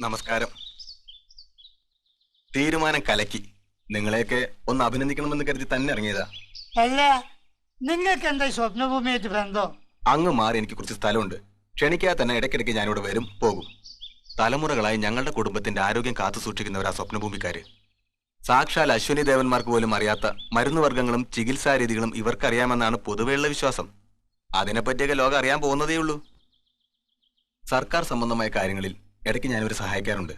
നമസ്കാരം. തീരുമാനം കലക്കി. നിങ്ങളെയൊക്കെ ഒന്ന് അഭിനന്ദിക്കണമെന്ന് കരുതി തന്നെ ഇറങ്ങിയതാ. അല്ല നിങ്ങൾക്ക് എന്താ സ്വപ്നഭൂമിയായിട്ട് ബന്ധം? അങ്ങ് മാറി എനിക്ക് കുറച്ച് സ്ഥലമുണ്ട്. ക്ഷണിക്കാതെ തന്നെ ഇടയ്ക്കിടയ്ക്ക് ഞാനിവിടെ വരും പോകും. തലമുറകളായി ഞങ്ങളുടെ കുടുംബത്തിന്റെ ആരോഗ്യം കാത്തു സൂക്ഷിക്കുന്നവരാ സ്വപ്നഭൂമിക്കാര്. സാക്ഷാൽ അശ്വിനി ദേവന്മാർക്ക് പോലും അറിയാത്ത മരുന്നുവർഗങ്ങളും ചികിത്സാ രീതികളും ഇവർക്കറിയാമെന്നാണ് പൊതുവെയുള്ള വിശ്വാസം. അതിനെപ്പറ്റിയൊക്കെ ലോകം അറിയാൻ പോകുന്നതേ ഉള്ളൂ. സർക്കാർ സംബന്ധമായ കാര്യങ്ങളിൽ ഇടയ്ക്ക് ഞാനിവരെ സഹായിക്കാറുണ്ട്.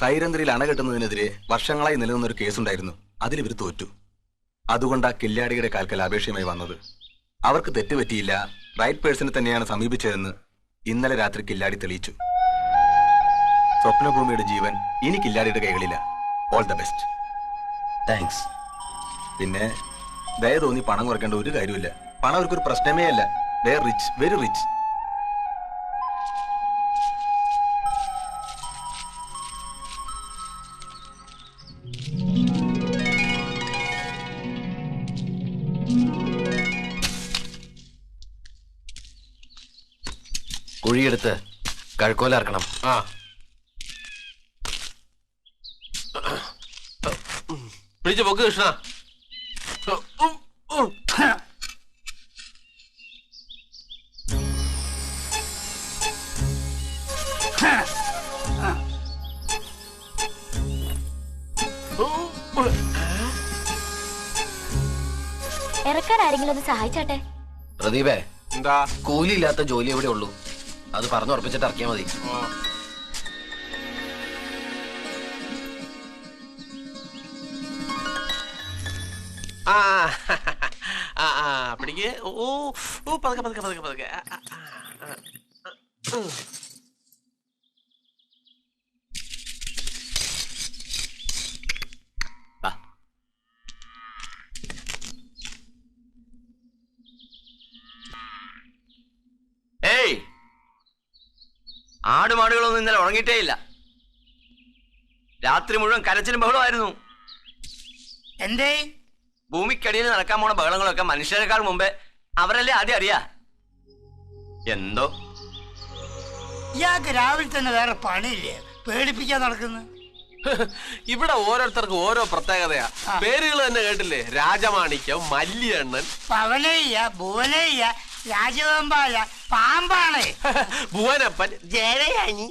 സൈരന്ധ്രയിൽ അണ കെട്ടുന്നതിനെതിരെ വർഷങ്ങളായി നിലനിന്ന ഒരു കേസുണ്ടായിരുന്നു. അതിൽ ഇവർ തോറ്റു. അതുകൊണ്ടാ കില്ലാടിയുടെ കാൽക്കൽ അപേക്ഷയുമായി വന്നത്. അവർക്ക് തെറ്റുപറ്റിയില്ല. റൈറ്റ് പേഴ്സണെ തന്നെയാണ് സമീപിച്ചതെന്ന് ഇന്നലെ രാത്രി കില്ലാടി തെളിയിച്ചു. സ്വപ്നഭൂമിയുടെ ജീവൻ ഇനി കില്ലാടിയുടെ കൈകളില്ല. ഓൾ ദ ബെസ്റ്റ് താങ്ക്സ് പിന്നെ ദയ തോന്നി പണം കുറയ്ക്കേണ്ട ഒരു കാര്യമില്ല പണം അവർക്കൊരു പ്രശ്നമേ അല്ല. ദേ റിച്ച് വെരി റിച്ച് കുഴിയെടുത്ത് കഴുക്കോലാർക്കണം ആ. പിടിച്ചു പൊക്ക് കൃഷ്ണ. ഇറക്കാൻ ആരെങ്കിലും ഒന്ന് സഹായിച്ചാട്ടെ? പ്രദീപേ എന്താ? കൂലിയില്ലാത്ത ജോലി എവിടെ ഉള്ളൂ അത് പറഞ്ഞുറപ്പിച്ചിട്ട് ഇറക്കിയാൽ മതി. ആ. ആ ആ ആ പിടിക്ക്. ഓ ഓ പതുക്കെ പതുക്കെ പതുക്കെ പതുക്കെ. ആടുമാടുകളൊന്നും ഇന്നലെ ഉറങ്ങിയിട്ടേ ഇല്ല. രാത്രി മുഴുവൻ കരച്ചിലും ബഹളമായിരുന്നു എന്തേ? ഭൂമിക്കടിയിൽ നടക്കാൻ പോണ ബഹളങ്ങളൊക്കെ മനുഷ്യരെക്കാൾ മുമ്പേ അവരല്ലേ ആദ്യം അറിയാ? എന്തോ? ഇയാൾക്ക് രാവിലെ തന്നെ വേറെ പണിയില്ലേ? പേടിപ്പിക്കാൻ നടക്കുന്നു. ഇവിടെ ഓരോരുത്തർക്കും ഓരോ പ്രത്യേകതയാ. പേരുകൾ തന്നെ കേട്ടില്ലേ? രാജമാണിക്യം മല്ലിയണ്ണൻ. പവനയ്യ ഭുവനയ്യ രാജവെമ്പായ പാമ്പാണ്. ഭുവനപ്പൻ ജയയാനി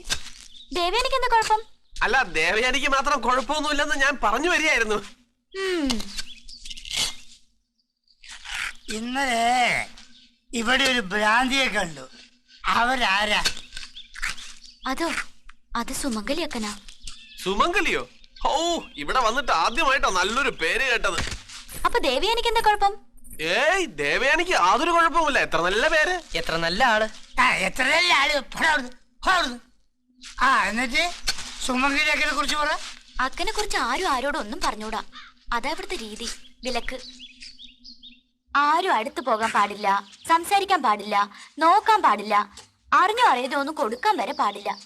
ദേവേനിക്ക് എന്താ കുഴപ്പം? അല്ല ദേവയാനിക്ക് മാത്രം കുഴപ്പമൊന്നുമില്ലെന്ന് ഞാൻ പറഞ്ഞു വരികയായിരുന്നു. ഇന്നലെ ഇവിടെ ഒരു ഭ്രാന്തിയെ കണ്ടു. അവരാരാ? അതോ അത് സുമംഗലി അക്കനാ? സുമംഗലിയോ? ഓ ഇവിടെ വന്നിട്ട് ആദ്യമായിട്ടാ നല്ലൊരു പേര് കേട്ടത്. അപ്പൊ ദേവിയാനിക്ക് എന്താ കുഴപ്പം? ഏയ് ദേവയാനിക്ക് യാതൊരു കുഴപ്പമില്ല എത്ര നല്ല പേര്? എത്ര നല്ല ആൾ? ആ എത്രയല്ല ആൾ? പോടാ അവിടുന്ന്, ആ എന്നിട്ട് സുമംഗലിയൊക്കെ കുറിച്ച് പറ. അക്കനെ കുറിച്ച് ആരും ആരോടും ഒന്നും പറഞ്ഞൂടാ. അതാ ഇവിടുത്തെ രീതി. വിലക്ക്. ആരും അടുത്തു പോകാൻ പാടില്ല. സംസാരിക്കാൻ പാടില്ല. നോക്കാൻ പാടില്ല. അറിഞ്ഞോ അറിയതോ ഒന്നും കൊടുക്കാൻ വരെ പാടില്ല.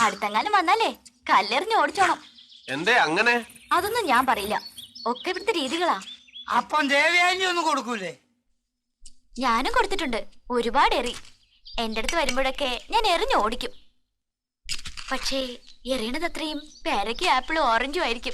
അടുത്തെങ്ങാനും വന്നാലേ കല്ലെറിഞ്ഞ് ഓടിച്ചോണം. എന്തേ അങ്ങനെ? അതൊന്നും ഞാൻ പറയില്ല. ഒക്കെ ഇവിടുത്തെ രീതികളാ. അപ്പം ഒന്നും കൊടുക്കൂലേ? ഞാനും കൊടുത്തിട്ടുണ്ട്. ഒരുപാട് എറി. എന്റെ അടുത്ത് വരുമ്പോഴൊക്കെ ഞാൻ എറിഞ്ഞു ഓടിക്കും. പക്ഷേ എറിയണത് അത്രയും പേരയ്ക്കും ആപ്പിളും ഓറഞ്ചും ആയിരിക്കും.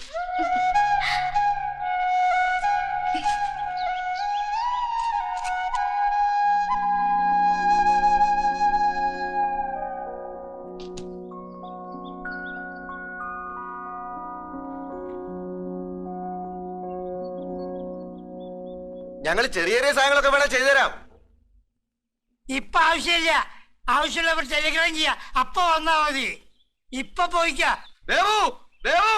ഞങ്ങൾ ചെറിയ ചെറിയ സാധനങ്ങളൊക്കെ വേണം ചെയ്തുതരാം. ഇപ്പൊ ആവശ്യമില്ല. ആവശ്യമുള്ളവർ ടെലിഗ്രാം ചെയ്യാ. അപ്പൊ വന്നാ മതി. ഇപ്പൊ പോയിക്ക. ദേവു ദേവു.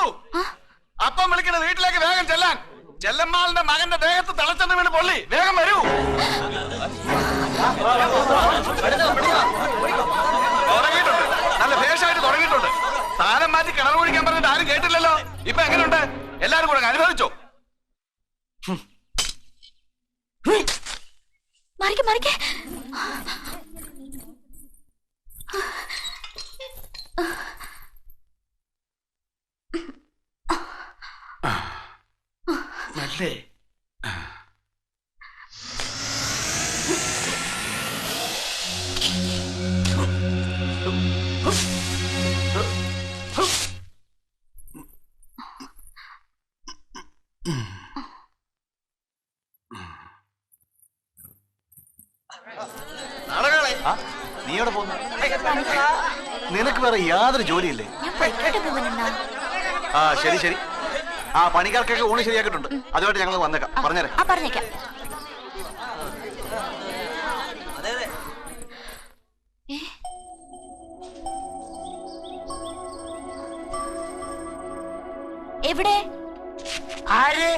അപ്പം വിളിക്കണ വീട്ടിലേക്ക് വേഗം ചെല്ലാൻ. ചെല്ലമ്മാളിന്റെ മകന്റെ ദേഹത്ത് തളച്ചെന്ന് വീണ് പൊള്ളി. വേഗം വരൂ. തുടങ്ങിയിട്ടുണ്ട്. നല്ല ഭേഷമായിട്ട് തുടങ്ങിയിട്ടുണ്ട്. സ്ഥാനം മാറ്റി കിണർ കുഴിക്കാൻ പറഞ്ഞിട്ട് ആരും കേട്ടില്ലല്ലോ. ഇപ്പൊ എങ്ങനെയുണ്ട്? എല്ലാരും കൂടെ അനുഭവിച്ചോ. യാതൊരു ജോലിയില്ലേ? ആ ശരി ശരി. ആ പണിക്കാർക്കൊക്കെ ഊണ് ശരിയാക്കിയിട്ടുണ്ട്. അതുമായിട്ട് ഞങ്ങൾ വന്നേക്കാം. പറഞ്ഞേരാം. ആ പറഞ്ഞേക്കാം? എവിടെ? ആര്?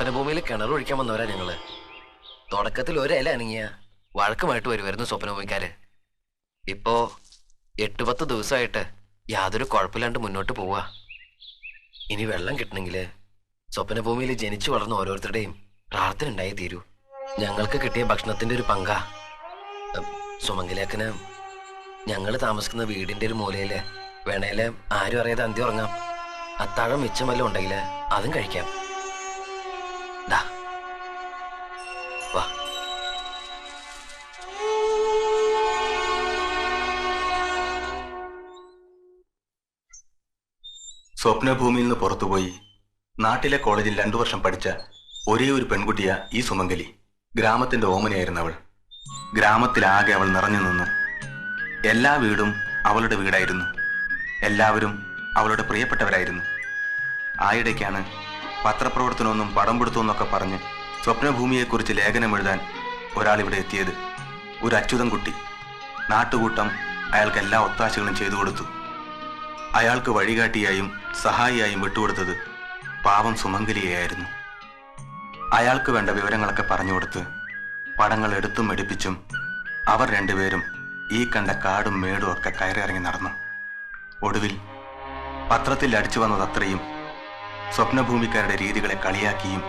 സ്വപ്നഭൂമിയിൽ കിണർ ഒഴിക്കാൻ വന്നവരാ ഞങ്ങൾ തുടക്കത്തിൽ ഒരല അനങ്ങിയ വഴക്കമായിട്ട് വരുമായിരുന്നു സ്വപ്നഭൂമിക്കാര്. ഇപ്പോ എട്ട് പത്ത് ദിവസമായിട്ട് യാതൊരു കുഴപ്പമില്ലാണ്ട് മുന്നോട്ട് പോവാ. ഇനി വെള്ളം കിട്ടണമെങ്കിൽ സ്വപ്നഭൂമിയിൽ ജനിച്ചു വളർന്ന ഓരോരുത്തരുടെയും പ്രാർത്ഥന ഉണ്ടായി തീരൂ. ഞങ്ങൾക്ക് കിട്ടിയ ഭക്ഷണത്തിന്റെ ഒരു പങ്കാ. ഉം, സുമംഗലേക്കന് ഞങ്ങൾ താമസിക്കുന്ന വീടിന്റെ ഒരു മൂലയിൽ വേണേൽ ആരും അറിയാതെ അന്തി ഉറങ്ങാം. അത്താഴം മിച്ചം വല്ലതും ഉണ്ടെങ്കിൽ അതും കഴിക്കാം. സ്വപ്നഭൂമിയിൽ നിന്ന് പുറത്തുപോയി. നാട്ടിലെ കോളേജിൽ രണ്ടു വർഷം പഠിച്ച ഒരേ ഒരു പെൺകുട്ടിയ ഈ സുമംഗലി. ഗ്രാമത്തിന്റെ ഓമനയായിരുന്നു അവൾ. ഗ്രാമത്തിലാകെ അവൾ നിറഞ്ഞു നിന്നു. എല്ലാ വീടും അവളുടെ വീടായിരുന്നു. എല്ലാവരും അവളുടെ പ്രിയപ്പെട്ടവരായിരുന്നു. ആയിടയ്ക്കാണ് പത്രപ്രവർത്തനമൊന്നും പടം പിടുത്തമെന്നൊക്കെ പറഞ്ഞ് സ്വപ്നഭൂമിയെക്കുറിച്ച് ലേഖനം എഴുതാൻ ഒരാൾ ഇവിടെ എത്തിയത് ഒരു അച്യുതൻ കുട്ടി നാട്ടുകൂട്ടം അയാൾക്ക് എല്ലാ ഒത്താശകളും ചെയ്തു കൊടുത്തു. അയാൾക്ക് വഴികാട്ടിയായും സഹായിയായും വിട്ടുകൊടുത്തത് പാവം സുമംഗലിയായിരുന്നു അയാൾക്ക് വേണ്ട വിവരങ്ങളൊക്കെ പറഞ്ഞു കൊടുത്ത് പടങ്ങൾ എടുത്തും എടുപ്പിച്ചും അവർ രണ്ടുപേരും ഈ കണ്ട കാടും മേടും ഒക്കെ കയറിയിറങ്ങി നടന്നു. ഒടുവിൽ പത്രത്തിൽ അടിച്ചു വന്നത് അത്രയും സ്വപ്നഭൂമിക്കാരുടെ രീതികളെ കളിയാക്കിയും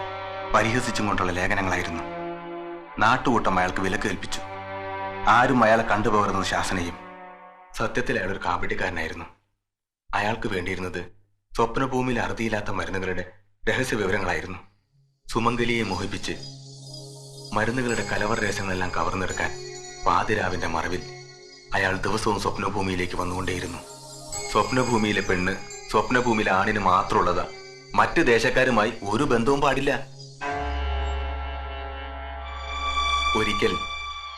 പരിഹസിച്ചും കൊണ്ടുള്ള ലേഖനങ്ങളായിരുന്നു. നാട്ടുകൂട്ടം അയാൾക്ക് വിലക്ക് കൽപ്പിച്ചു ആരും അയാളെ കണ്ടുപോകരുതെന്ന് ശാസനയും സത്യത്തിൽ അയാളൊരു ഒരു കാപട്യക്കാരനായിരുന്നു അയാൾക്ക് വേണ്ടിയിരുന്നത് സ്വപ്നഭൂമിയിൽ അറുതിയില്ലാത്ത മരുന്നുകളുടെ രഹസ്യ വിവരങ്ങളായിരുന്നു സുമംഗലിയെ മോഹിപ്പിച്ച് മരുന്നുകളുടെ കലവർ രഹസ്യങ്ങളെല്ലാം കവർന്നെടുക്കാൻ പാതിരാവിന്റെ മറവിൽ അയാൾ ദിവസവും സ്വപ്നഭൂമിയിലേക്ക് വന്നുകൊണ്ടേയിരുന്നു. സ്വപ്നഭൂമിയിലെ പെണ്ണ് സ്വപ്നഭൂമിയിലെ ആണിന് മാത്രമുള്ളതാ. മറ്റ് ദേശക്കാരുമായി ഒരു ബന്ധവും പാടില്ല. ഒരിക്കൽ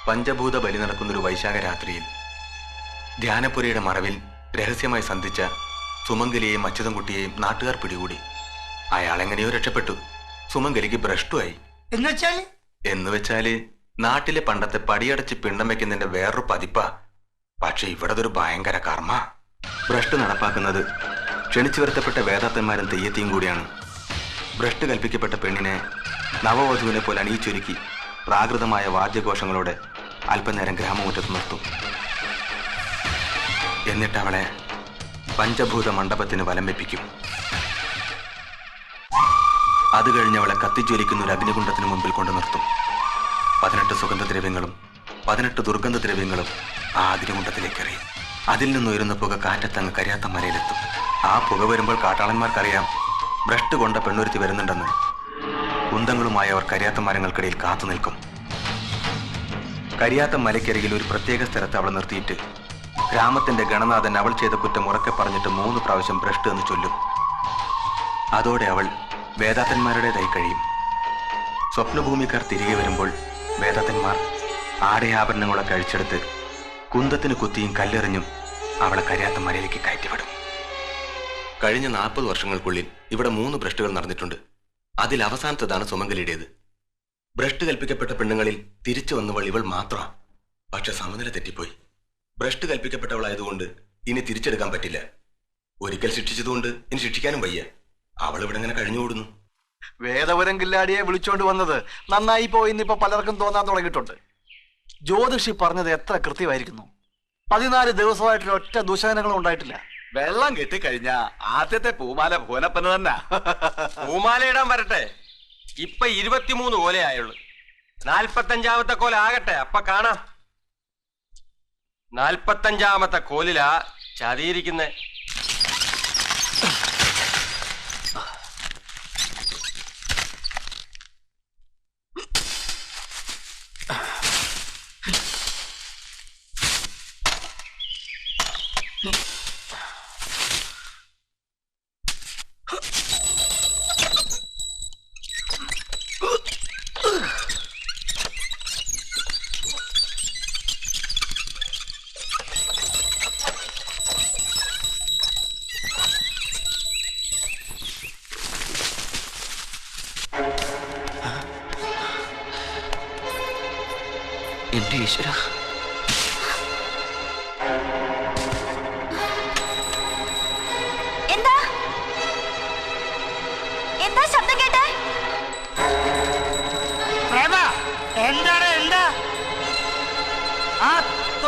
പഞ്ചഭൂത ബലി നടക്കുന്നൊരു വൈശാഖ രാത്രിയിൽ ധ്യാനപുരയുടെ മറവിൽ രഹസ്യമായി സന്ധിച്ച സുമംഗലിയെയും അച്യുതൻകുട്ടിയെയും നാട്ടുകാർ പിടികൂടി. അയാൾ എങ്ങനെയോ രക്ഷപ്പെട്ടു. സുമംഗലിക്ക് ഭ്രഷ്ടുമായി എന്നുവെച്ചാൽ എന്ന് വെച്ചാൽ നാട്ടിലെ പണ്ടത്തെ പടിയടച്ച് പിണ്ടം വെക്കുന്നതിന്റെ വേറൊരു പതിപ്പാ. പക്ഷെ ഇവിടെ ഒരു ഭയങ്കര കർമ്മ. ഭ്രഷ്ട് നടപ്പാക്കുന്നത് ക്ഷണിച്ചു വരുത്തപ്പെട്ട വേദാത്തന്മാരും തെയ്യത്തിയും കൂടിയാണ്. ഭ്രഷ്ട് കൽപ്പിക്കപ്പെട്ട പെണ്ണിനെ നവവധുവിനെ പോലെ അണിയിച്ചൊരുക്കി പ്രാകൃതമായ വാദ്യഘോഷങ്ങളോടെ അല്പനേരം ഗ്രാമമുറ്റത്ത് നിർത്തും. എന്നിട്ട് അവളെ പഞ്ചഭൂത മണ്ഡപത്തിന് വലം വെപ്പിക്കും. അത് കഴിഞ്ഞ് അവളെ കത്തിജ്വലിക്കുന്ന ഒരു അഗ്നികുണ്ഡത്തിന് മുമ്പിൽ കൊണ്ടു നിർത്തും. പതിനെട്ട് സുഗന്ധദ്രവ്യങ്ങളും പതിനെട്ട് ദുർഗന്ധദ്രവ്യങ്ങളും ആ അഗ്നികുണ്ഡത്തിലേക്ക് എറിയും. അതിൽ നിന്നുയരുന്ന പുക കാറ്റത്തങ്ങ് കരിയാത്ത മലയിലെത്തും. ആ പുക വരുമ്പോൾ കാട്ടാളന്മാർക്കറിയാം ഭ്രഷ്ട് കൊണ്ട പെണ്ണുരുത്തി വരുന്നുണ്ടെന്ന്. കുന്തങ്ങളുമായി അവർ കരിയാത്ത മരങ്ങൾക്കിടയിൽ കാത്തു നിൽക്കും. കരിയാത്ത മലയ്ക്കരികിൽ ഒരു പ്രത്യേക സ്ഥലത്ത് അവളെ നിർത്തിയിട്ട് ഗ്രാമത്തിന്റെ ഗണനാഥൻ അവൾ ചെയ്ത കുറ്റം ഉറക്കെ പറഞ്ഞിട്ട് മൂന്ന് പ്രാവശ്യം ഭ്രഷ്ട് എന്ന് ചൊല്ലും. അതോടെ അവൾ വേദാത്തന്മാരുടേതായി കഴിയും. സ്വപ്നഭൂമിക്കാർ തിരികെ വരുമ്പോൾ വേദാത്തന്മാർ ആടയാഭരണങ്ങളൊക്കെ അഴിച്ചെടുത്ത് കുന്തത്തിന് കുത്തിയും കല്ലെറിഞ്ഞും അവളെ കരയാത്ത മലയിലേക്ക് കയറ്റിവിടും. കഴിഞ്ഞ നാൽപ്പത് വർഷങ്ങൾക്കുള്ളിൽ ഇവിടെ മൂന്ന് ഭ്രഷ്ടുകൾ നടന്നിട്ടുണ്ട്. അതിൽ അവസാനത്തതാണ് സുമംഗലിയുടേത്. ഭ്രഷ്ട് കൽപ്പിക്കപ്പെട്ട പെണ്ണുങ്ങളിൽ തിരിച്ചു വന്നവൾ ഇവൾ മാത്രമാണ് പക്ഷെ സമനില തെറ്റിപ്പോയി. ഭ്രഷ്ട് കൽപ്പിക്കപ്പെട്ടവളായതുകൊണ്ട് ഇനി തിരിച്ചെടുക്കാൻ പറ്റില്ല. ഒരിക്കൽ ശിക്ഷിച്ചതുകൊണ്ട് ഇനി ശിക്ഷിക്കാനും വയ്യ. അവൾ ഇവിടെ ഇങ്ങനെ കഴിഞ്ഞുകൂടുന്നു. വേദപുരം കില്ലാടിയെ വിളിച്ചോണ്ട് വന്നത് നന്നായി പോയി ഇപ്പൊ പലർക്കും തോന്നാൻ തുടങ്ങിയിട്ടുണ്ട്. ജ്യോതിഷി പറഞ്ഞത് എത്ര കൃത്യമായിരിക്കുന്നു? പതിനാല് ദിവസമായിട്ട് ഒറ്റ ദുശകനങ്ങളും ഉണ്ടായിട്ടില്ല. വെള്ളം കെട്ടിക്കഴിഞ്ഞ ആദ്യത്തെ പൂമാല ഭുവനപ്പന് തന്നെ. പൂമാലയിടാൻ വരട്ടെ. ഇപ്പൊ ഇരുപത്തിമൂന്ന് കോലയായുള്ളു നാൽപ്പത്തഞ്ചാമത്തെ കോല ആകട്ടെ അപ്പൊ കാണാം. നാൽപ്പത്തഞ്ചാമത്തെ കോലിലാ ചതിയിരിക്കുന്നെ.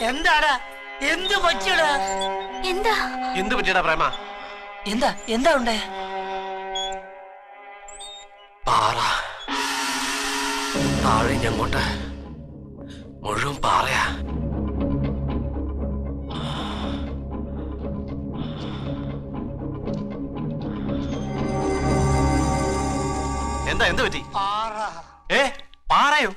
എന്താടാ? എന്ത് പറ്റിയടാ? എന്താ? എന്ത് പറ്റിയടാ പ്രേമ? എന്താ? എന്താ ഉണ്ടായ പാറ. താഴെ അങ്ങോട്ട് മുഴുവൻ പാറയാ. എന്താ എന്ത് പറ്റി? പാറ. ഏ പാറയോ?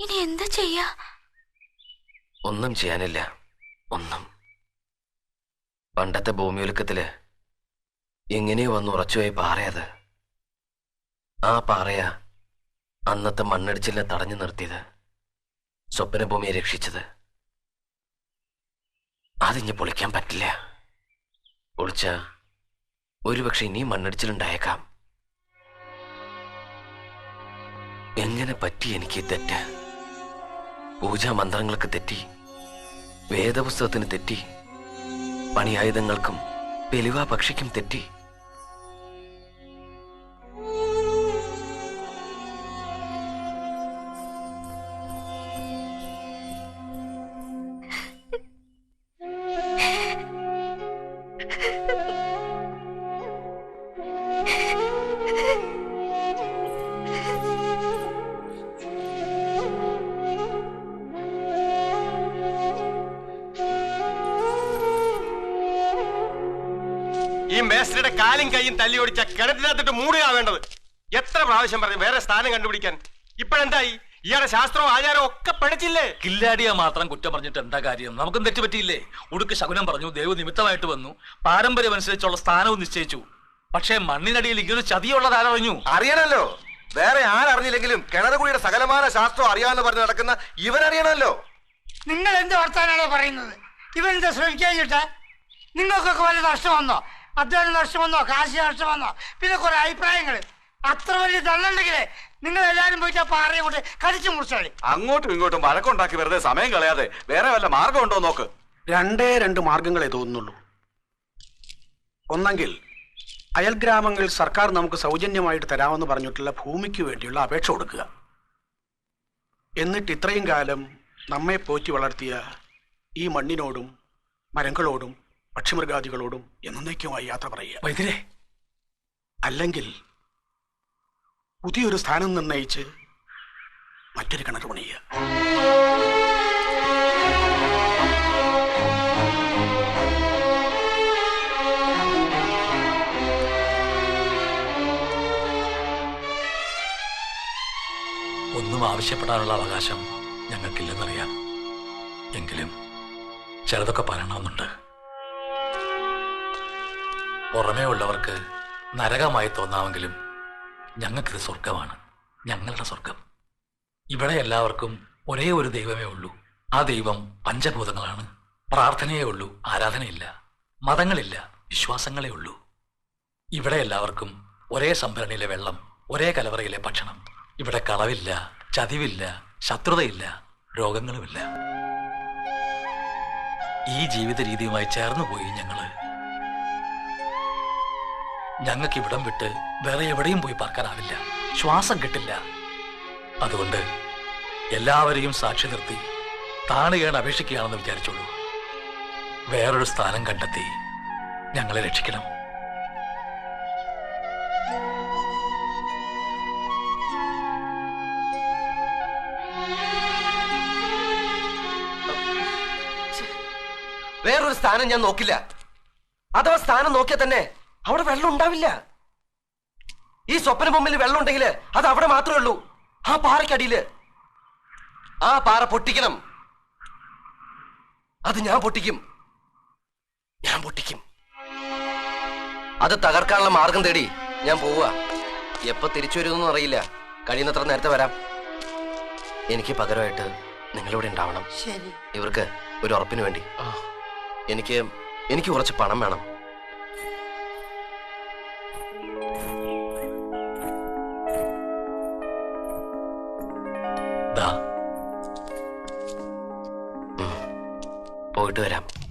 ഇനി എന്താ ചെയ്യാ? ഒന്നും ചെയ്യാനില്ല. ഒന്നും. പണ്ടത്തെ ഭൂമിയൊലുക്കത്തിൽ എങ്ങനെയോ വന്ന് ഉറച്ചുപോയി പാറയത് ആ പാറയാ അന്നത്തെ മണ്ണടിച്ചിലിനെ തടഞ്ഞു നിർത്തിയത്. സ്വപ്നഭൂമിയെ രക്ഷിച്ചത്. അതിഞ്ഞ് പൊളിക്കാൻ പറ്റില്ല. പൊളിച്ച ഒരുപക്ഷെ ഇനിയും മണ്ണടിച്ചിലുണ്ടായേക്കാം. എങ്ങനെ പറ്റി എനിക്ക് ഈ തെറ്റ് പൂജാമന്ത്രങ്ങൾക്ക് തെറ്റി വേദപുസ്തകത്തിന് തെറ്റി പണിയായുധങ്ങൾക്കും പെലുവാ പക്ഷിക്കും തെറ്റി. മേസ്ത്രിയുടെ കാലും കൈയും തല്ലി ഓടിച്ച കിണറ്റിനകത്തിട്ട് മൂടുകയാ വേണ്ടത്. എത്ര പ്രാവശ്യം പറഞ്ഞു വേറെ സ്ഥാനം കണ്ടുപിടിക്കാൻ. ഇപ്പോഴെന്തായി? ഇയാളെ ശാസ്ത്രവും ആചാരവും ഒക്കെ പഠിച്ചില്ലേ കില്ലാടിയ മാത്രം കുറ്റം പറഞ്ഞിട്ട് എന്താ കാര്യം? നമുക്കും തെറ്റ് പറ്റിയില്ലേ? ഉടുക്ക് ശകുനം പറഞ്ഞു ദേവ് നിമിത്തമായിട്ട് വന്നു. പാരമ്പര്യം അനുസരിച്ചുള്ള സ്ഥാനവും നിശ്ചയിച്ചു. പക്ഷേ മണ്ണിനടിയിൽ ഇങ്ങനെ ചതിയുള്ളത് ആരറിഞ്ഞു? അറിയണല്ലോ. വേറെ ആരറിഞ്ഞില്ലെങ്കിലും കിണറുകുഴിയുടെ സകലമാന ശാസ്ത്രം അറിയാമെന്ന് പറഞ്ഞ് നടക്കുന്ന ഇവനറിയണല്ലോ നിങ്ങൾ എന്ത് വർത്താനാണോ പറയുന്നത്? ഇവൻ എന്താ ശ്രമിക്കാഞ്ഞിട്ട്? നിങ്ങൾക്കൊക്കെ വല്ല നഷ്ടം വന്നോ? അധ്വാനം നഷ്ടം കാശി നഷ്ടമെന്നോ നഷ്ടം വന്നോ? പിന്നെ കുറെ അഭിപ്രായങ്ങൾ അത്ര വലിയ തള്ളുണ്ടെങ്കിലേ നിങ്ങൾ എല്ലാരും പോയിട്ട് ആ പാറയെ കൊണ്ട് കടിച്ചു മുറിച്ചാളി അങ്ങോട്ടും ഇങ്ങോട്ടും വഴക്കുണ്ടാക്കി വെറുതെ സമയം കളയാതെ വേറെ വല്ല മാർഗം ഉണ്ടോ നോക്ക്. രണ്ടേ രണ്ട് മാർഗങ്ങളെ തോന്നുന്നുള്ളൂ. ഒന്നെങ്കിൽ അയൽ ഗ്രാമങ്ങളിൽ സർക്കാർ നമുക്ക് സൗജന്യമായിട്ട് തരാമെന്ന് പറഞ്ഞിട്ടുള്ള ഭൂമിക്ക് വേണ്ടിയുള്ള അപേക്ഷ കൊടുക്കുക. എന്നിട്ട് ഇത്രയും കാലം നമ്മെ പോറ്റി വളർത്തിയ ഈ മണ്ണിനോടും മരങ്ങളോടും പക്ഷിമൃഗാദികളോടും എന്നേക്കുമായി യാത്ര പറയുക. വൈദ്യരെ. അല്ലെങ്കിൽ പുതിയൊരു സ്ഥാനം നിർണയിച്ച് മറ്റൊരു കിണർ പണിയുക. ഒന്നും ആവശ്യപ്പെടാനുള്ള അവകാശം ഞങ്ങൾക്കില്ലെന്നറിയാം. എങ്കിലും ചിലതൊക്കെ പറയണമെന്നുണ്ട്. പുറമേ ഉള്ളവർക്ക് നരകമായി തോന്നാമെങ്കിലും ഞങ്ങൾക്കിത് സ്വർഗമാണ് ഞങ്ങളുടെ സ്വർഗം ഇവിടെ എല്ലാവർക്കും ഒരേ ഒരു ദൈവമേ ഉള്ളൂ. ആ ദൈവം പഞ്ചഭൂതങ്ങളാണ്. പ്രാർത്ഥനയേ ഉള്ളൂ ആരാധനയില്ല. മതങ്ങളില്ല വിശ്വാസങ്ങളേ ഉള്ളൂ. ഇവിടെ എല്ലാവർക്കും ഒരേ സംഭരണിയിലെ വെള്ളം ഒരേ കലവറയിലെ ഭക്ഷണം. ഇവിടെ കളവില്ല ചതിവില്ല ശത്രുതയില്ല രോഗങ്ങളുമില്ല. ഈ ജീവിത രീതിയുമായി ചേർന്നു പോയി ഞങ്ങൾ ഞങ്ങൾക്ക് ഇവിടം വിട്ട് വേറെ എവിടെയും പോയി പാർക്കാനാവില്ല. ശ്വാസം കിട്ടില്ല. അതുകൊണ്ട് എല്ലാവരെയും സാക്ഷി നിർത്തി താണുകയാണ് അപേക്ഷിക്കുകയാണെന്ന് വിചാരിച്ചോളൂ. വേറൊരു സ്ഥാനം കണ്ടെത്തി ഞങ്ങളെ രക്ഷിക്കണം. വേറൊരു സ്ഥാനം ഞാൻ നോക്കില്ല. അഥവാ സ്ഥാനം നോക്കിയാൽ തന്നെ അവിടെ വെള്ളം ഉണ്ടാവില്ല. ഈ സ്വപ്ന മുമ്പിൽ വെള്ളം ഉണ്ടെങ്കിൽ അത് അവിടെ മാത്രമേ ഉള്ളൂ. ആ പാറയ്ക്കടിയിൽ ആ പാറ പൊട്ടിക്കണം. അത് ഞാൻ പൊട്ടിക്കും. ഞാൻ പൊട്ടിക്കും. അത് തകർക്കാനുള്ള മാർഗം തേടി ഞാൻ പോവുക. എപ്പോ തിരിച്ചു വരുമെന്നൊന്നും അറിയില്ല. കഴിയുന്നത്ര നേരത്തെ വരാം. എനിക്ക് പകരമായിട്ട് നിങ്ങളിവിടെ ഉണ്ടാവണം. ശരി. ഇവർക്ക് ഒരു ഉറപ്പിന് വേണ്ടി. എനിക്ക് എനിക്ക് കുറച്ച് പണം വേണം. ദാ വരാം.